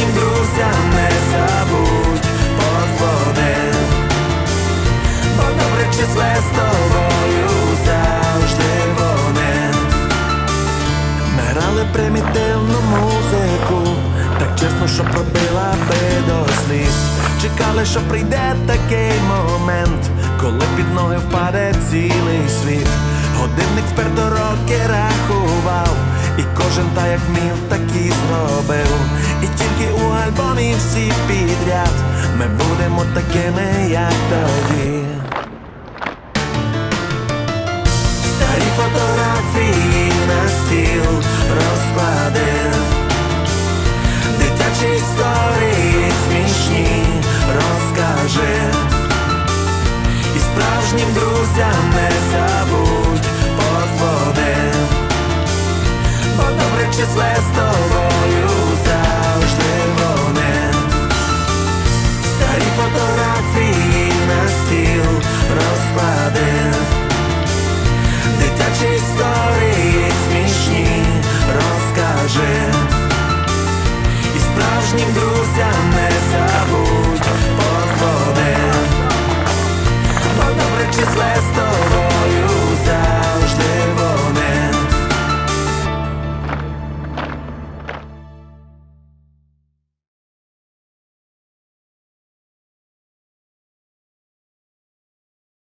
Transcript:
справжнім друзям не забудь подзвони. Бо добре числе з тобою завжди вони. Ми грали примітивну музику Так чесно, що пробила би до сліз. Чекали, що прийде такий момент Коли під ноги впаде цілий світ. Годинник вперто роки рахував І кожен та як вмів, так і зробив всі підряд. Ми будемо такими, як тоді. Старі фотографії на стіл розклади. Дитячі історії смішні розкажи. І справжнім друзям не забудь подзвони. Бо добре числе з тобою Старі фотографії на стіл розклади